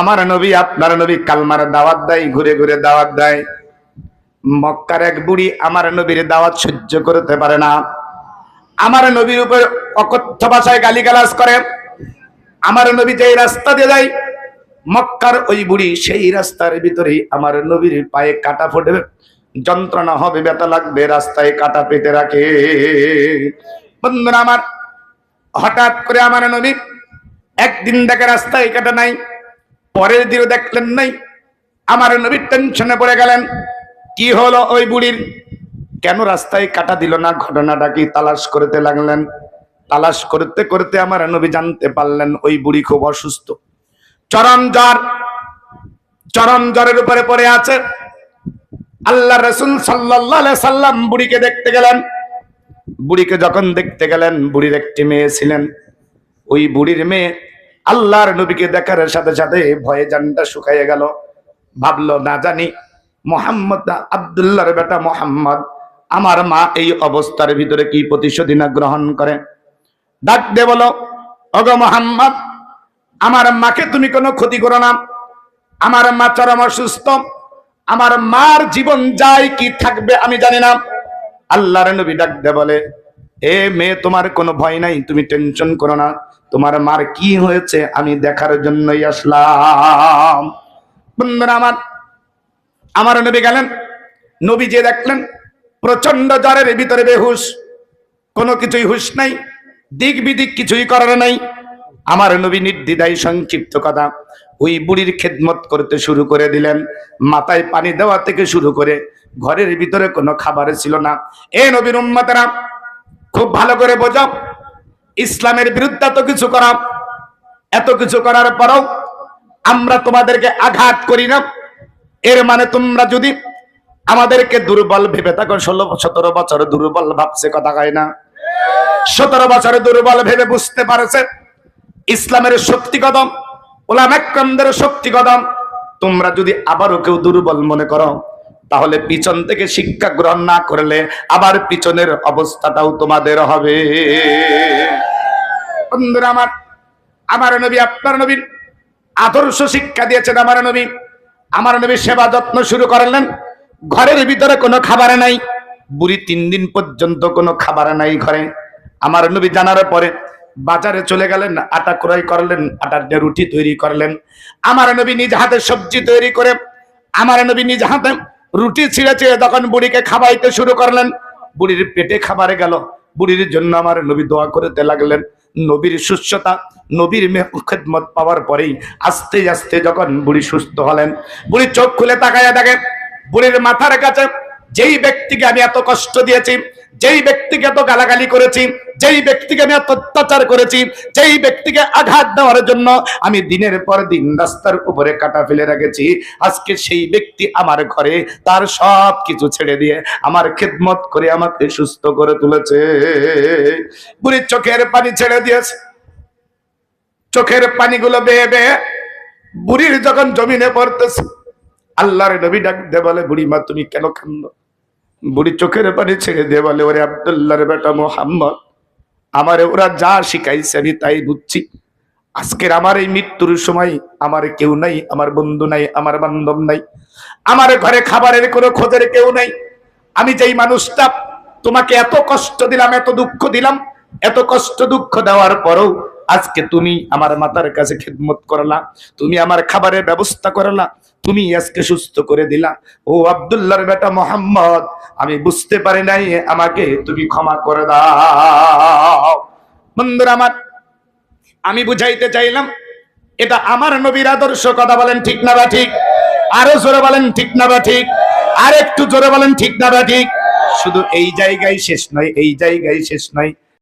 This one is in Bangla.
আমার নবী, আপনার নবী কালমার দাওয়াত দেয়, ঘুরে ঘুরে দাওয়াত দেয়। মক্কার এক বুড়ি আমার নবীর দাওয়াত সহ্য করতে পারে না। আমার নবীর উপর অকথ্য ভাষায় গালিগালাজ করে। আমার নবী যেই রাস্তা দিয়ে যায়, মক্কার ওই বুড়ি সেই রাস্তার ভিতরেই আমার নবীর পায়ে কাটা ফুটবে। যন্ত্রণা হবে, ব্যথা লাগবে, রাস্তায় কাটা পেতে রাখে। বন্ধুরা আমার, হঠাৎ করে আমার নবী, একদিন দেখে রাস্তায় কাটা নাই। পরের দিনও দেখলেন নাই। আমার নবী টেনশনে পড়ে গেলেন। কি হলো ওই বুড়ির? কেন রাস্তায় কাটা দিল না? ঘটনাটা কি তালাশ করতে লাগলেন? তালাশ করতে করতে আমার নবী জানতে পারলেন ওই বুড়ি খুব অসুস্থ। চরম জ্বর। চরম জ্বরের উপরে পড়ে আছে। আল্লাহ রসুল সাল্লাহ সাল্লাম বুড়িকে দেখতে গেলেন। বুড়িকে যখন দেখতে গেলেন, বুড়ির একটি মেয়ে ছিলেন। ওই বুড়ির মেয়ে আল্লাহর নবীকে দেখার সাথে সাথে ভয়ে জানটা শুকাইয়ে গেল। ভাবলো, না জানি, মোহাম্মদ আবদুল্লাহর বেটা মোহাম্মদ, আমার মা এই অবস্থার ভিতরে কি প্রতিশোধী না গ্রহণ করে? ডাক দে বলো অগ মোহাম্মদ, আমার মাকে তুমি কোনো ক্ষতি করো না। আমার মা চরম অসুস্থ। আমার মার জীবন যায় কি থাকবে আমি জানি না। আল্লাহর নবী ডাক দে বলে এ মেয়ে, তোমার কোনো ভয় নাই, তুমি টেনশন করো না। তোমার মার কি হয়েছে, আমি দেখার জন্যই আসলাম। বন্ধুরা আমার আমার নবী গেলেন, নবী যে দেখলেন প্রচণ্ড জ্বরের ভিতরে বেহুশ। কোনো কিছুই হুশ নাই, দিক বিদিক কিছুই করার নাই। আমার নবী নির্দ্বিধায় সংক্ষিপ্ত কথা, ওই বুড়ির খেদমত করতে শুরু করে দিলেন। মাথায় পানি দেওয়া থেকে শুরু করে ঘরের ভিতরে কোনো খাবার ছিল না। এ নবীর উম্মতেরা খুব ভালো করে বোঝাও ইসলামের বিরুদ্ধে এত কিছু করা। এত কিছু করার পরও আমরা তোমাদেরকে আঘাত করি না। এর মানে তোমরা যদি আমাদেরকে দুর্বল ভেবে থাকো, ষোলো সতেরো বছর দুর্বল ভাবছে কথা কয় না। সতেরো বছরে দুর্বল ভেবে বুঝতে পারছে। ইসলামের শক্তি কদম ওলাম একরমদের শক্তি কদম। তোমরা যদি আবারও কেউ দুর্বল মনে করো তাহলে পিছন থেকে শিক্ষা গ্রহণ না করলে আবার পিছনের অবস্থাটাও তোমাদের হবে। বন্ধুরা আমার আমার নবী, আপনার নবীর আদর্শ শিক্ষা দিয়েছেন আমার নবী। আমার নবী সেবা যত্ন শুরু করলেন। ঘরের ভিতরে কোনো খাবার নাই। বুড়ি তিন দিন পর্যন্ত কোনো খাবার নাই ঘরে। আমার নবী জানার পরে বাজারে চলে গেলেন, আটা ক্রয় করলেন, আটার রুটি তৈরি করলেন। আমার নবী নিজ হাতে সবজি তৈরি করে, আমার নবী নিজ হাতে রুটি ছিঁড়ে ছিঁড়ে তখন বুড়িকে খাওয়াইতে শুরু করলেন। বুড়ির পেটে খাবারে গেল। বুড়ির জন্য আমার নবী দোয়া করতে লাগলেন। নবীর সুস্থতা, নবীর খেদমত পাওয়ার পরেই আস্তে আস্তে যখন বুড়ি সুস্থ হলেন বুড়ি চোখ খুলে তাকাইয়া দেখে, বুড়ির মাথার কাছে, যেই ব্যক্তিকে আমি এত কষ্ট দিয়েছি, যেই ব্যক্তিকে এত গালাগালি করেছি যেই ব্যক্তিকে আমি অত্যাচার করেছি, যেই ব্যক্তিকে আঘাত দেওয়ার জন্য আমি দিনের পর দিন রাস্তার উপরে কাটা ফেলে রেখেছি। আজকে সেই ব্যক্তি আমার ঘরে, তার সব কিছু ছেড়ে দিয়ে আমার খেদমত করে আমাকে সুস্থ করে তুলেছে। বুড়ির চোখের পানি ছেড়ে দিয়েছে। চোখের পানিগুলো বেয়ে বেয়ে বুড়ির যখন জমিনে পড়তেছে, আল্লাহর নবী ডাক দে বলে, বুড়ি মা, তুমি কেন কান্দ বুড়ি চোখের পানি ছেড়ে দিয়ে বলে, ওরে আবদুল্লাহর বেটা মোহাম্মদ আমারে ওরা যা শিখাইছে আমি তাই বুঝছি। আজকের আমার এই মৃত্যুর সময় আমার কেউ নাই, আমার বন্ধু নাই, আমার বান্ধব নাই, আমার ঘরে খাবারের কোনো খোঁজের কেউ নাই। আমি যেই মানুষটা, তোমাকে এত কষ্ট দিলাম, এত দুঃখ দিলাম, এত কষ্ট দুঃখ দেওয়ার পরও আজকে তুমি আমার মাতার কাছে খেদমত করলা, তুমি আমার খাবারের ব্যবস্থা করলা, তুমি আজকে সুস্থ করে দিলা। ও আবদুল্লাহর বেটা মোহাম্মদ, আমি বুঝতে পারি নাই, আমাকে তুমি ক্ষমা করে দাও। বন্ধুরা আমার, আমি বুঝাইতে চাইলাম, এটা আমার নবীর আদর্শ কথা বলেন ঠিক না বা ঠিক? আরও জোরে বলেন ঠিক না বা ঠিক? আর একটু জোরে বলেন ঠিক না বা ঠিক? শুধু এই জায়গায় শেষ নয়, এই জায়গায় শেষ নয়